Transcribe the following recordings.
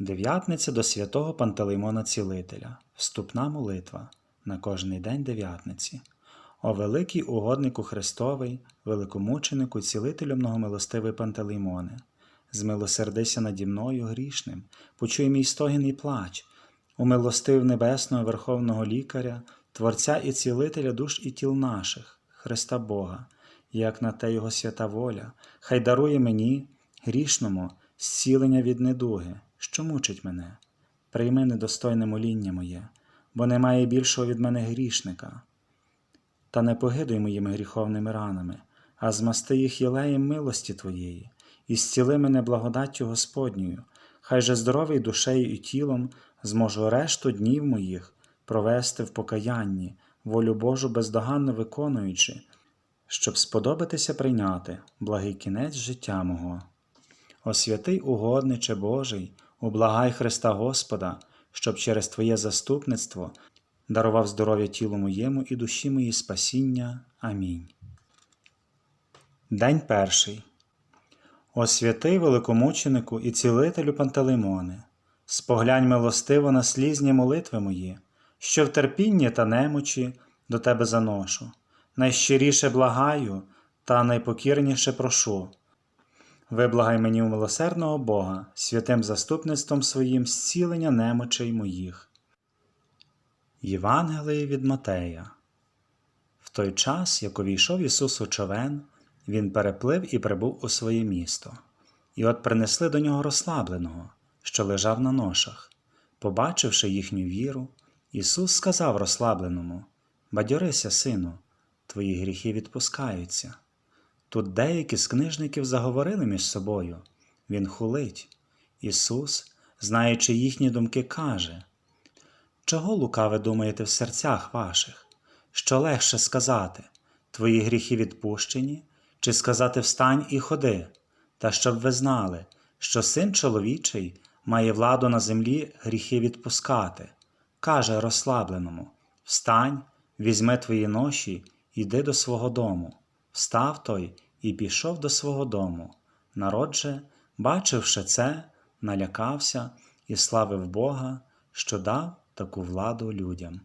Дев'ятниця до святого Пантелеймона Цілителя. Вступна молитва. На кожний день дев'ятниці. О великий угоднику Христовий, великомученику, цілителю многомилостивий Пантелеймоне, змилосердися наді мною грішним, почуй мій стогін і плач, умилостив небесного Верховного Лікаря, Творця і цілителя душ і тіл наших, Христа Бога, як на те Його свята воля, хай дарує мені, грішному, зцілення від недуги, що мучить мене. Прийми недостойне моління моє, бо немає більшого від мене грішника. Та не погидуй моїми гріховними ранами, а змасти їх єлеєм милості Твоєї, і зціли мене благодаттю Господньою, хай же здоровий душею і тілом зможу решту днів моїх провести в покаянні, волю Божу бездоганно виконуючи, щоб сподобатися прийняти благий кінець життя мого. О угодниче Божий, ублагай Христа Господа, щоб через Твоє заступництво дарував здоров'я тілу моєму і душі моїй спасіння. Амінь. День перший. О святий великомученику і цілителю Пантелеймоне, споглянь милостиво на слізні молитви мої, що в терпінні та немочі до тебе заношу, найщиріше благаю та найпокірніше прошу. Виблагай мені у милосердного Бога, святим заступництвом своїм зцілення немочей моїх. Євангеліє від Матея В той час, як увійшов Ісус у човен, Він переплив і прибув у своє місто. І от принесли до нього розслабленого, що лежав на ношах. Побачивши їхню віру, Ісус сказав розслабленому: Бадьорися, сину, твої гріхи відпускаються. Тут деякі з книжників заговорили між собою. Він хулить. Ісус, знаючи їхні думки, каже: Чого лукаве думаєте в серцях ваших? Що легше сказати, твої гріхи відпущені, чи сказати встань і ходи, та щоб ви знали, що син чоловічий має владу на землі гріхи відпускати, каже розслабленому: Встань, візьми твої ноші, йди до свого дому. Встав той і пішов до свого дому. Народ же, бачивши це, налякався і славив Бога, що дав таку владу людям.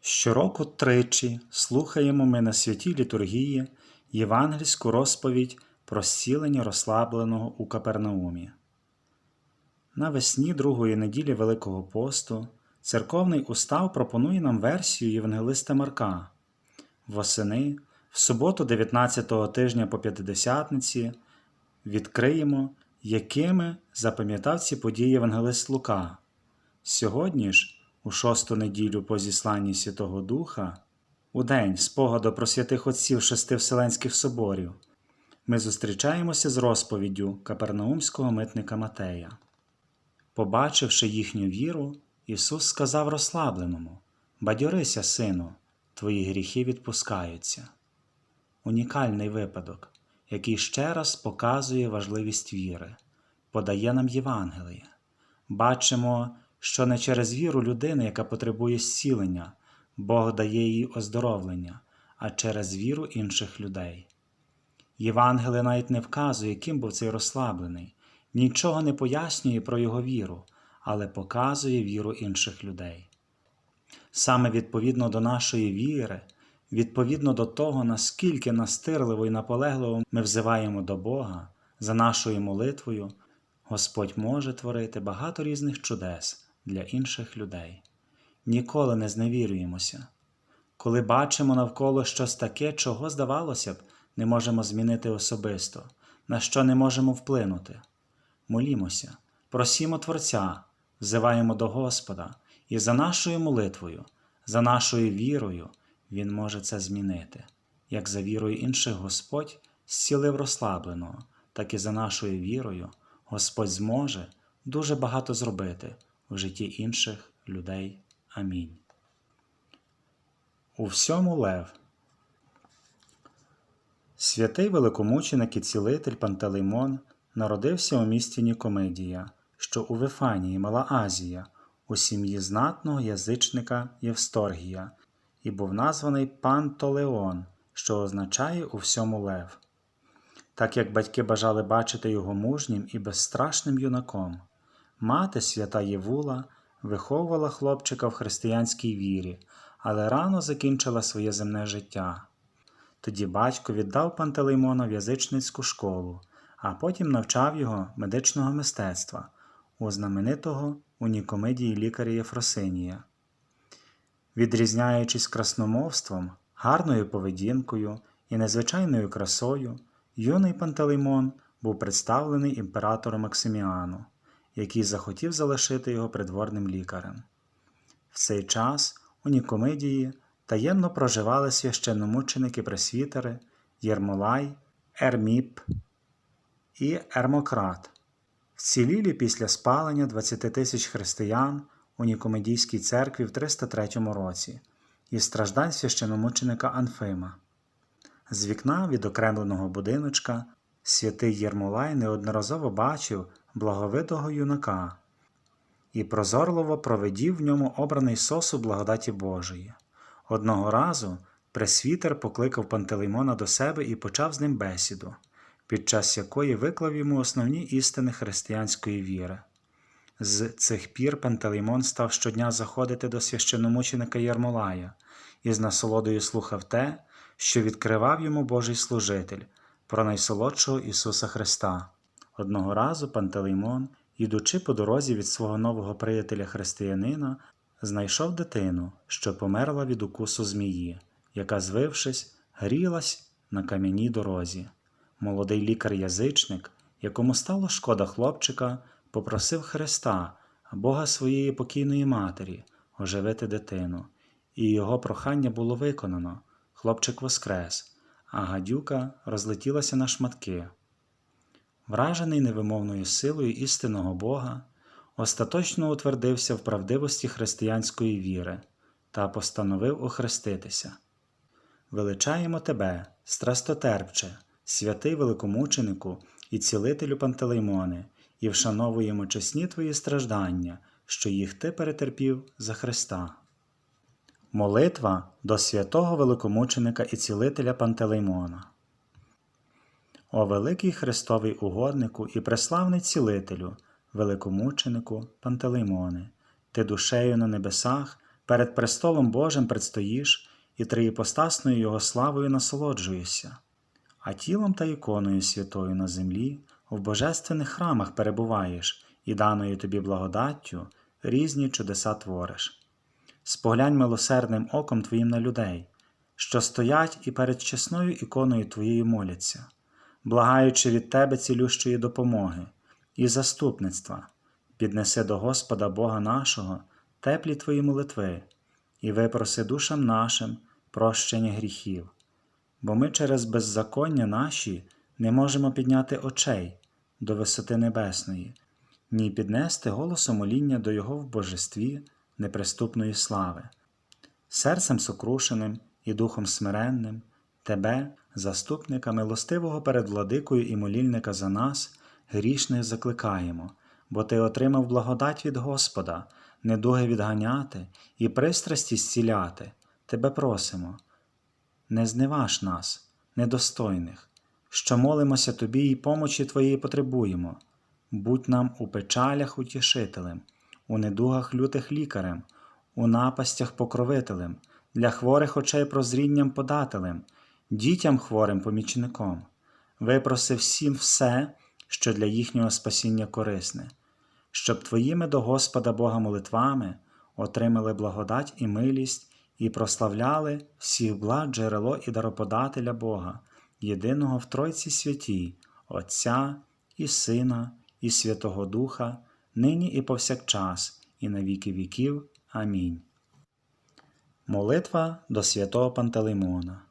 Щороку тричі слухаємо ми на святій літургії євангельську розповідь про зцілення розслабленого у Капернаумі. Навесні другої неділі Великого посту церковний устав пропонує нам версію Євангелиста Марка. Восени, в суботу 19-го тижня по П'ятидесятниці, відкриємо, якими запам'ятав ці події Євангелист Лука. Сьогодні ж, у шосту неділю по зісланні Святого Духа, у день спогаду про святих отців шести Вселенських соборів, ми зустрічаємося з розповіддю капернаумського митника Матея. Побачивши їхню віру, Ісус сказав розслабленому: Бадьорися, сину, твої гріхи відпускаються. Унікальний випадок, який ще раз показує важливість віри, подає нам Євангеліє. Бачимо, що не через віру людини, яка потребує зцілення, Бог дає їй оздоровлення, а через віру інших людей. Євангелие навіть не вказує, ким був цей розслаблений, нічого не пояснює про його віру, але показує віру інших людей. Саме відповідно до нашої віри, відповідно до того, наскільки настирливо і наполегливо ми взиваємо до Бога за нашою молитвою, Господь може творити багато різних чудес для інших людей. Ніколи не зневірюємося. Коли бачимо навколо щось таке, чого, здавалося б, не можемо змінити особисто, на що не можемо вплинути. Молімося, просімо Творця, взиваємо до Господа, і за нашою молитвою, за нашою вірою Він може це змінити. Як за вірою інших Господь зцілив розслабленого, так і за нашою вірою Господь зможе дуже багато зробити в житті інших людей. Амінь. У всьому лев. Святий великомученик і цілитель Пантелеймон народився у місті Нікомедія, що у Вифанії, Мала Азія, у сім'ї знатного язичника Євсторгія, і був названий Пантолеон, що означає у всьому лев. Так як батьки бажали бачити його мужнім і безстрашним юнаком, Мати свята Євула виховувала хлопчика в християнській вірі, але рано закінчила своє земне життя. Тоді батько віддав Пантелеймона в язичницьку школу, а потім навчав його медичного мистецтва у знаменитого унікомедії лікаря Єфросинія. Відрізняючись красномовством, гарною поведінкою і незвичайною красою, юний Пантелеймон був представлений імператору Максиміану, який захотів залишити його придворним лікарем. В цей час у Нікомедії таємно проживали священномученики пресвітери Єрмолай, Ерміп і Ермократ, вцілілі після спалення 20 тисяч християн у Нікомедійській церкві в 303 році і страждань священомученика Анфима. З вікна відокремленого будиночка святий Єрмолай неодноразово бачив благовитого юнака і прозорливо проведів в ньому обраний сосу благодаті Божої. Одного разу пресвітер покликав Пантелеймона до себе і почав з ним бесіду, під час якої виклав йому основні істини християнської віри. З цих пір Пантелеймон став щодня заходити до священомученика Єрмолая і з насолодою слухав те, що відкривав йому Божий служитель про найсолодшого Ісуса Христа. Одного разу Пантелеймон, ідучи по дорозі від свого нового приятеля християнина, знайшов дитину, що померла від укусу змії, яка, звившись, грілась на кам'яній дорозі. Молодий лікар-язичник, якому стало шкода хлопчика, попросив Христа, Бога своєї покійної матері, оживити дитину, і його прохання було виконано. Хлопчик воскрес, а гадюка розлетілася на шматки. Вражений невимовною силою істинного Бога, остаточно утвердився в правдивості християнської віри та постановив охреститися. Величаємо тебе, страстотерпче, святий великомученику і цілителю Пантелеймоне, і вшановуємо чесні твої страждання, що їх ти перетерпів за Христа. Молитва до святого великомученика і цілителя Пантелеймона. О великий Христовий угоднику і преславний цілителю, великомученику Пантелеймоне, ти душею на небесах перед престолом Божим предстоїш і триєпостасною Його славою насолоджуєшся, а тілом та іконою святою на землі в божественних храмах перебуваєш і даною тобі благодаттю різні чудеса твориш. Споглянь милосердним оком Твоїм на людей, що стоять і перед чесною іконою Твоєю моляться, благаючи від Тебе цілющої допомоги і заступництва, піднеси до Господа Бога нашого теплі Твої молитви і випроси душам нашим прощення гріхів, бо ми через беззаконня наші не можемо підняти очей до висоти небесної, ні піднести голосу моління до Його в божестві неприступної слави, серцем сокрушеним і духом смиренним, Тебе, заступника милостивого перед владикою і молільника за нас, грішних закликаємо, бо Ти отримав благодать від Господа, недуги відганяти і пристрасті зціляти. Тебе просимо. Не зневаж нас, недостойних, що молимося Тобі і помочі Твоєї потребуємо. Будь нам у печалях утішителем у недугах лютих лікарем, у напастях покровителем, для хворих очей прозрінням подателем, дітям хворим помічником, випроси всім все, що для їхнього спасіння корисне, щоб твоїми до Господа Бога молитвами отримали благодать і милість і прославляли всіх благ джерело і дароподателя Бога, єдиного в Тройці святій, Отця і Сина, і Святого Духа нині і повсякчас, і на віки віків. Амінь. Молитва до святого Пантелеймона.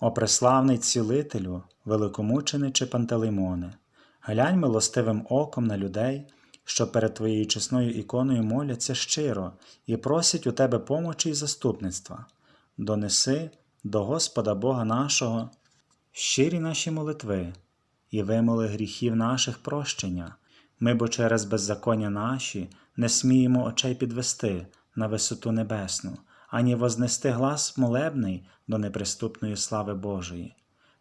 О преславний цілителю, великомучениче Пантелеймоне, глянь милостивим оком на людей, що перед твоєю чесною іконою моляться щиро і просять у тебе помочі й заступництва. Донеси до Господа Бога нашого щирі наші молитви і вимоли гріхів наших прощення. Ми бо через беззаконня наші не сміємо очей підвести на висоту небесну, ані вознести глас молебний до неприступної слави Божої.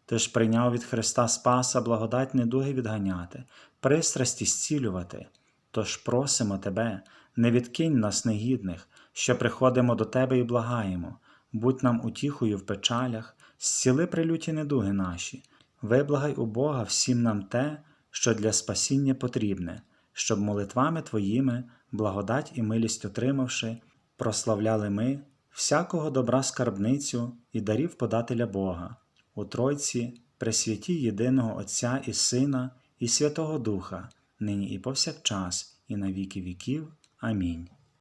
Ти ж прийняв від Христа Спаса благодать недуги відганяти, пристрасті зцілювати, Тож просимо Тебе, не відкинь нас негідних, що приходимо до Тебе і благаємо, будь нам утіхою в печалях, зціли прилюті недуги наші, виблагай у Бога всім нам те, що для спасіння потрібне, щоб молитвами Твоїми, благодать і милість отримавши, прославляли ми всякого добра скарбницю і дарів подателя Бога, у Тройці, Пресвяті єдиного Отця і Сина, і Святого Духа, нині і повсякчас, і на віки віків. Амінь.